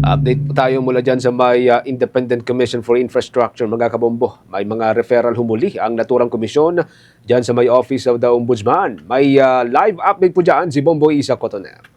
Update tayo mula dyan sa may uh, Independent Commission for Infrastructure, mga kabombo. May mga referral humuli ang naturang komisyon dyan sa may Office of the Ombudsman. May uh, live update po dyan si Bombo Isa Cotoner.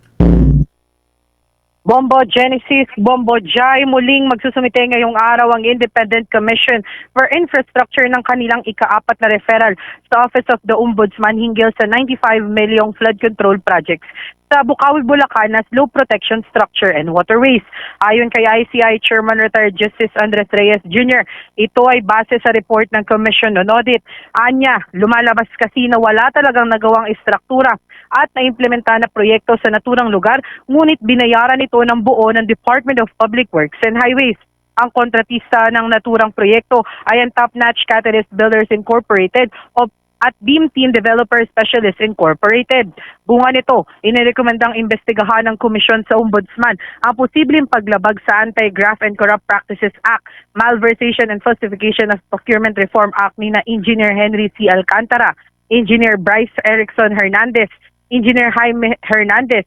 Bombo Genesis, Bombo Jai, muling magsusumite ngayong araw ang Independent Commission for Infrastructure ng kanilang ikaapat na referral sa Office of the Ombudsman hinggil sa 95 milyong flood control projects sa Bukawi, Bulacan na slow protection structure and waterways. Ayon kay ICI Chairman Retired Justice Andres Reyes Jr., ito ay base sa report ng Commission on Audit. Anya, lumalabas kasi na wala talagang nagawang istruktura at naimplementa na proyekto sa naturang lugar, ngunit binayaran ito ng buo ng Department of Public Works and Highways. Ang kontratista ng naturang proyekto ay ang Top Notch Catalyst Builders Incorporated o at Beam Team Developer Specialist Incorporated. Bunga nito, inirekomendang investigahan ng Komisyon sa Ombudsman ang posibleng paglabag sa Anti-Graft and Corrupt Practices Act, Malversation and Falsification of Procurement Reform Act ni na Engineer Henry C. Alcantara, Engineer Bryce Erickson Hernandez, Engineer Jaime Hernandez,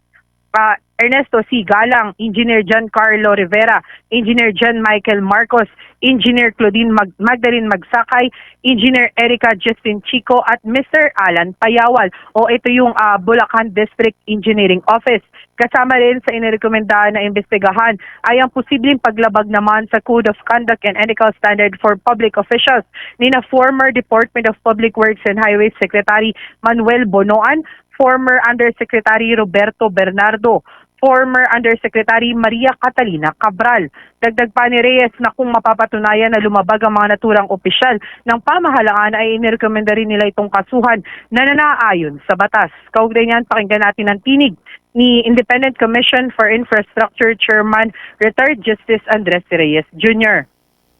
pa Ernesto C. Galang, Engineer John Carlo Rivera, Engineer John Michael Marcos, Engineer Claudine Mag- Magdalene Magsakay, Engineer Erica Justin Chico at Mr. Alan Payawal o ito yung ah, Bulacan District Engineering Office. Kasama rin sa inirekomenda na investigahan ay ang posibleng paglabag naman sa Code of Conduct and Ethical Standard for Public Officials ni na former Department of Public Works and Highways Secretary Manuel Bonoan, former Undersecretary Roberto Bernardo, former Undersecretary Maria Catalina Cabral. Dagdag pa ni Reyes na kung mapapatunayan na lumabag ang mga naturang opisyal ng pamahalaan ay inirekomenda rin nila itong kasuhan na nanaayon sa batas. Kaugnay niyan, pakinggan natin ang tinig ni Independent Commission for Infrastructure Chairman Retired Justice Andres Reyes Jr.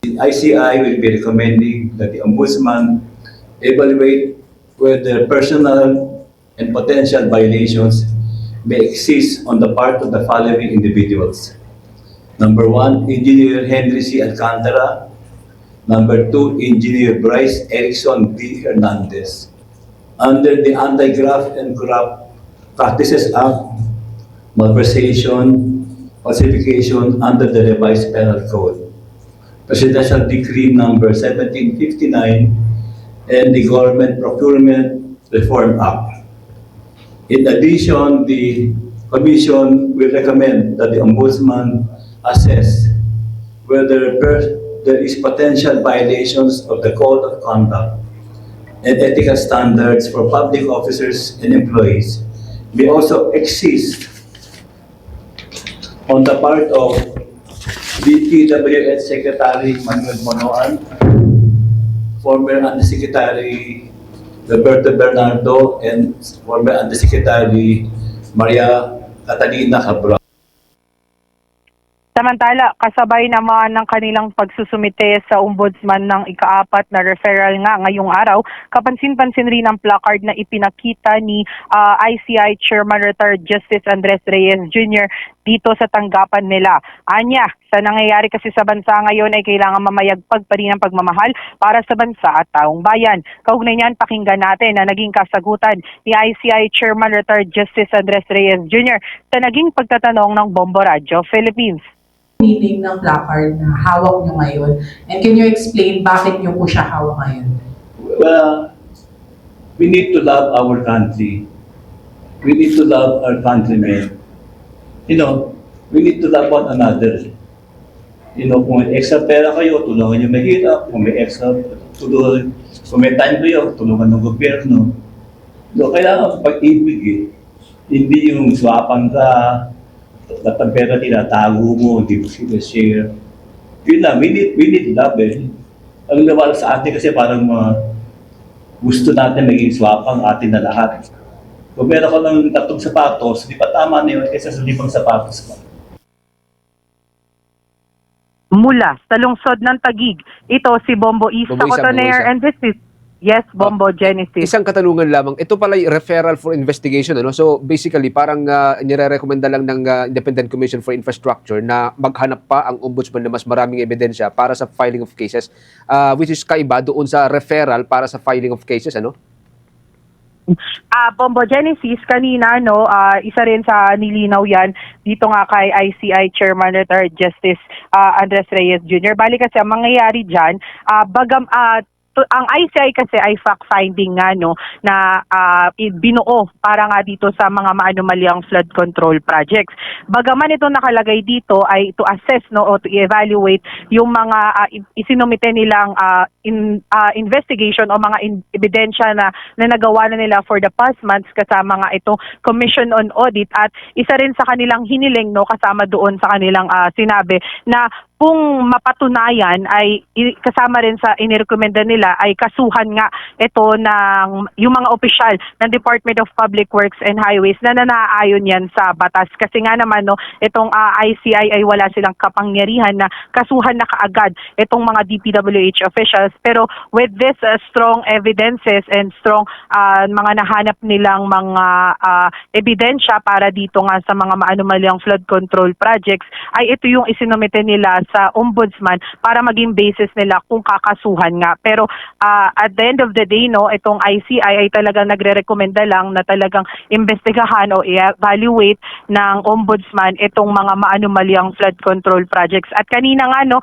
ICI will be recommending that the Ombudsman evaluate whether personal and potential violations may exist on the part of the following individuals. Number one, Engineer Henry C. Alcantara. Number two, Engineer Bryce Erickson D. Hernandez. Under the Anti-Graft and Corrupt Practices Act, malversation, falsification under the revised penal code. Presidential Decree Number 1759 and the Government Procurement Reform Act. In addition, the Commission will recommend that the Ombudsman assess whether there is potential violations of the Code of Conduct and ethical standards for public officers and employees may also exist on the part of DPWH Secretary Manuel Monoan, former Undersecretary Roberto Bernardo, and former Undersecretary Maria Catalina Cabral. Samantala, kasabay naman ng kanilang pagsusumite sa ombudsman ng ikaapat na referral nga ngayong araw, kapansin-pansin rin ang placard na ipinakita ni ah, ICI Chairman Retired Justice Andres Reyes Jr. dito sa tanggapan nila. Anya, sa nangyayari kasi sa bansa ngayon ay kailangan mamayagpag pa rin ang pagmamahal para sa bansa at taong bayan. Kaugnay niyan, pakinggan natin na naging kasagutan ni ICI Chairman Retired Justice Andres Reyes Jr. sa naging pagtatanong ng Bombo Philippines. Meaning ng placard na hawak nyo ngayon? And can you explain bakit nyo po siya hawak ngayon? Well, we need to love our country. We need to love our countrymen. You know, we need to love one another. You know, kung may extra pera kayo, tulungan nyo mahirap. Kung may extra, tulungan, kung may time kayo, tulungan ng gobyerno. So, kailangan pag-ibig eh. Hindi yung swapan ka, dapat pera tinatago mo, hindi mo sila share. Yun lang, we need, we need love eh. Ang nawala sa atin kasi parang mga gusto natin maging swapang atin na lahat. Kung meron ko ng tatlong sapatos, di pa tama na yun kaysa sa limang sapatos mo. mula sa lungsod ng Tagig. Ito si Bombo Isa Bombo Isa, Cotoner Bombo Isa. and this is Yes, Bombo Genesis. Isang katanungan lamang. Ito pala yung referral for investigation. Ano? So basically, parang uh, nire-recommenda lang ng uh, Independent Commission for Infrastructure na maghanap pa ang ombudsman na mas maraming ebidensya para sa filing of cases, uh, which is kaiba doon sa referral para sa filing of cases. Ano? Ah, Bombo Genesis kanina no, ah, isa rin sa nilinaw 'yan dito nga kay ICI Chairman Retired Justice ah, Andres Reyes Jr. Bali kasi ang mangyayari diyan, ah, bagam ah, to- ang ICI kasi ay fact finding nga no na i- binuo para nga dito sa mga maanomaliang flood control projects. Bagaman ito nakalagay dito ay to assess no o to evaluate yung mga i- isinumite nilang ah, in, ah, investigation o mga in- ebidensya na, na nagawa na nila for the past months kasama nga ito Commission on Audit at isa rin sa kanilang hiniling no kasama doon sa kanilang ah, sinabi na kung mapatunayan ay kasama rin sa inirekomenda nila ay kasuhan nga ito ng yung mga opisyal ng Department of Public Works and Highways na nanaayon yan sa batas. Kasi nga naman no itong ah, ICI ay wala silang kapangyarihan na kasuhan na kaagad itong mga DPWH officials. Pero with this ah, strong evidences and strong ah, mga nahanap nilang mga ah, ebidensya para dito nga sa mga maanumalyang flood control projects ay ito yung isinumite nila sa ombudsman para maging basis nila kung kakasuhan nga. Pero ah, at the end of the day, no, itong ICI ay talagang nagre-recommenda lang na talagang investigahan o i-evaluate ng ombudsman itong mga maanumalyang flood control projects. At kanina nga, no,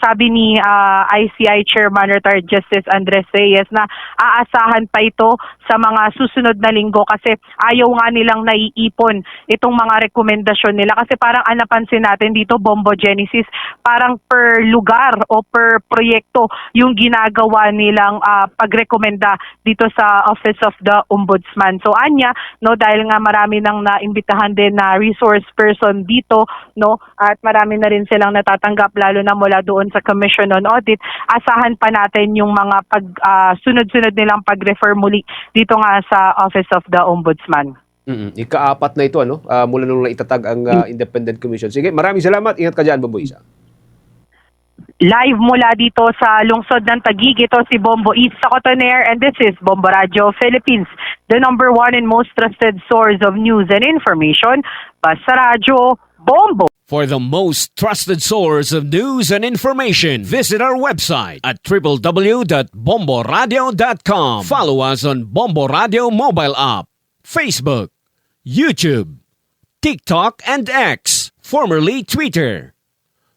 sabi ni ah, ICI Chairman Retired Justice Andres Reyes na aasahan pa ito sa mga susunod na linggo kasi ayaw nga nilang naiipon itong mga rekomendasyon nila kasi parang ang napansin natin dito Bombo Genesis parang per lugar o per proyekto yung ginagawa nilang ah, pagrekomenda dito sa Office of the Ombudsman. So anya no dahil nga marami nang naimbitahan din na resource person dito no at marami na rin silang natatanggap lalo na mula doon sa Commission on Audit asahan pa natin yung mga pag ah, sunod-sunod nilang pag-refer muli dito nga sa Office of the Ombudsman. Mm-mm. Ikaapat na ito ano, ah, mula nung naitatag ang ah, Independent Commission. Sige, maraming salamat. Ingat ka diyan, Isa. Live mula dito sa lungsod ng Taguig, ito si Bombo East sa Cotoner and this is Bombo Radio Philippines, the number one and most trusted source of news and information. Basta Radio, Bombo! For the most trusted source of news and information, visit our website at www.bomboradio.com. Follow us on Bombo Radio mobile app, Facebook, YouTube, TikTok, and X, formerly Twitter.